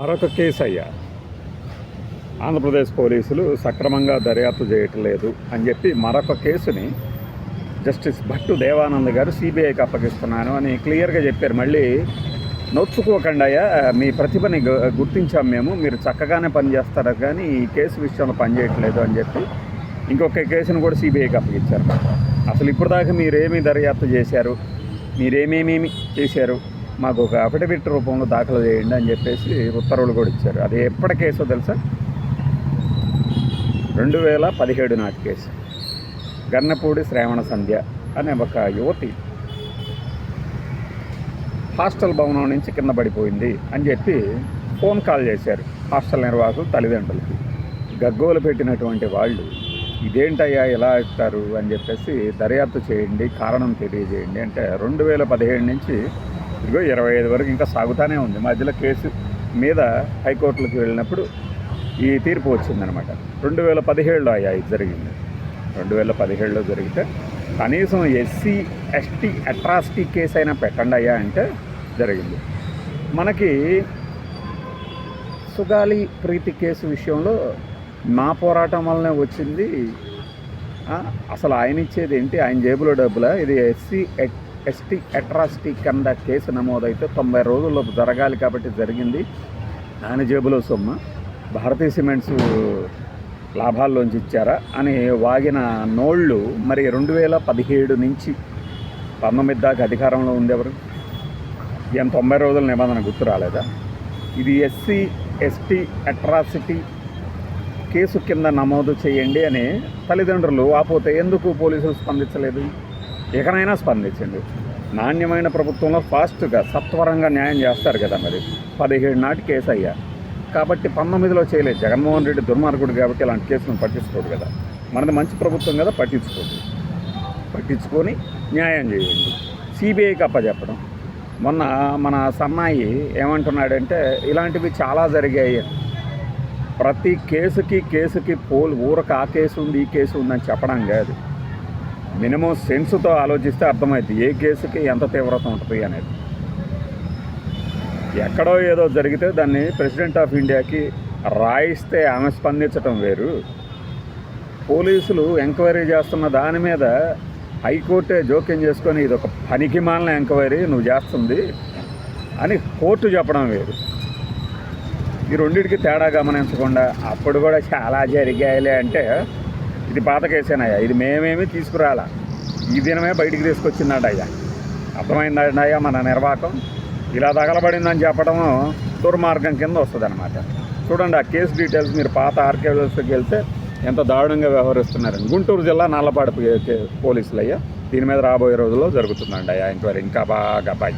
మరొక కేసు అయ్యా. ఆంధ్రప్రదేశ్ పోలీసులు సక్రమంగా దర్యాప్తు చేయట్లేదు అని చెప్పి మరొక కేసుని జస్టిస్ భట్టు దేవానంద్ గారు సిబిఐకి అప్పగిస్తున్నాను అని క్లియర్గా చెప్పారు. మళ్ళీ నొచ్చుకోకండి అయ్యా. మీ ప్రతిభని గుర్తించాం మేము. మీరు చక్కగానే పనిచేస్తారు కానీ ఈ కేసు విషయంలో పనిచేయట్లేదు అని చెప్పి ఇంకొక కేసును కూడా సిబిఐకి అప్పగించారు. అసలు ఇప్పుడు దాకా మీరేమి దర్యాప్తు చేశారు? మీరేమేమేమి చేశారు? మాకు ఒక అఫిడవిట్ రూపంలో దాఖలు చేయండి అని చెప్పేసి ఉత్తర్వులు కూడా ఇచ్చారు. అది ఎప్పటి కేసో తెలుసా? రెండు వేల పదిహేడు నాటి కేసు. గన్నపూడి శ్రావణ సంధ్య అనే ఒక యువతి హాస్టల్ భవనం నుంచి కింద పడిపోయింది అని చెప్పి ఫోన్ కాల్ చేశారు హాస్టల్ నిర్వాహకులు తల్లిదండ్రులకి. గగ్గోలు పెట్టినటువంటి వాళ్ళు ఇదేంటయ్యా ఎలా ఇస్తారు అని చెప్పేసి దర్యాప్తు చేయండి కారణం తెలియజేయండి అంటే రెండు వేల పదిహేడు నుంచి ఇదిగో ఇరవై ఐదు వరకు ఇంకా సాగుతానే ఉంది. మధ్యలో కేసు మీద హైకోర్టులకు వెళ్ళినప్పుడు ఈ తీర్పు వచ్చిందనమాట. రెండు వేల పదిహేడులో అయ్యా ఇది జరిగింది. రెండు వేల పదిహేడులో జరిగితే కనీసం ఎస్సీ ఎస్టీ అట్రాసిటీ కేసు అయినా పెట్టండి అయ్యా అంటే జరిగింది. మనకి సుగాలి ప్రీతి కేసు విషయంలో నా పోరాటం వల్లనే వచ్చింది. అసలు ఆయన ఇచ్చేది ఏంటి? ఆయన జేబులో డబ్బులా? ఇది ఎస్సీ ఎస్టీ అట్రాసిటీ కింద కేసు నమోదైతే తొంభై రోజుల్లో జరగాలి కాబట్టి జరిగింది. నాని జేబులో సొమ్ము. భారతీయ సిమెంట్స్ లాభాల్లోంచి ఇచ్చారా అని వాగిన నోళ్ళు మరి రెండు వేల పదిహేడు నుంచి పంతొమ్మిది దాకా అధికారంలో ఉండేవారు. ఈయన తొంభై రోజుల నిబంధన గుర్తు రాలేదా? ఇది ఎస్సీ ఎస్టీ అట్రాసిటీ కేసు కింద నమోదు చేయండి అని తల్లిదండ్రులు ఆపోతే ఎందుకు పోలీసులు స్పందించలేదు? ఇకనైనా స్పందించండి. నాణ్యమైన ప్రభుత్వంలో ఫాస్ట్గా సత్వరంగా న్యాయం చేస్తారు కదా మరి. పదిహేడు నాటి కేసు అయ్యా కాబట్టి పంతొమ్మిదిలో చేయలేదు. జగన్మోహన్ రెడ్డి దుర్మార్గుడు కాబట్టి ఇలాంటి కేసులను పట్టించుకోడు కదా. మనది మంచి ప్రభుత్వం కదా పట్టించుకోదు పట్టించుకొని న్యాయం చేయండి. సిబిఐకి అప్పచెప్పడం మొన్న మన సన్నాయి ఏమంటున్నాడంటే ఇలాంటివి చాలా జరిగాయి. ప్రతి కేసుకి కేసుకి పోల్ ఊరకు ఆ కేసు ఉంది ఈ కేసు ఉందని చెప్పడం కాదు. మినిమం సెన్స్తో ఆలోచిస్తే అర్థమవుతుంది ఏ కేసుకి ఎంత తీవ్రత ఉంటుంది అనేది. ఎక్కడో ఏదో జరిగితే దాన్ని ప్రెసిడెంట్ ఆఫ్ ఇండియాకి రాయిస్తే ఆమె స్పందించటం వేరు. పోలీసులు ఎంక్వైరీ చేస్తున్న దాని మీద హైకోర్టే జోక్యం చేసుకొని ఇది ఒక పనికి మాలిన ఎంక్వైరీ నువ్వు చేస్తుంది అని కోర్టు చెప్పడం వేరు. ఈ రెండింటికి తేడా గమనించకుండా అప్పుడు కూడా చాలా జరిగాయిలే అంటే ఇది పాత కేసేనయ్యా. ఇది మేమేమి తీసుకురాలా. ఈ దినమే బయటికి తీసుకొచ్చిందయ్యా అర్థమైందయ్యా మన నిర్వాహకం ఇలా తగలబడిందని చెప్పడం దుర్మార్గం కింద వస్తుందన్నమాట. చూడండి ఆ కేసు డీటెయిల్స్ మీరు పాత ఆర్కేవ్స్కి వెళ్తే ఎంత దారుణంగా వ్యవహరిస్తున్నారని. గుంటూరు జిల్లా నల్లపాడు పోలీసులు అయ్యా దీని మీద రాబోయే రోజుల్లో జరుగుతుందండి అయ్యా ఎంక్వైరీ ఇంకా బాగా బాయ్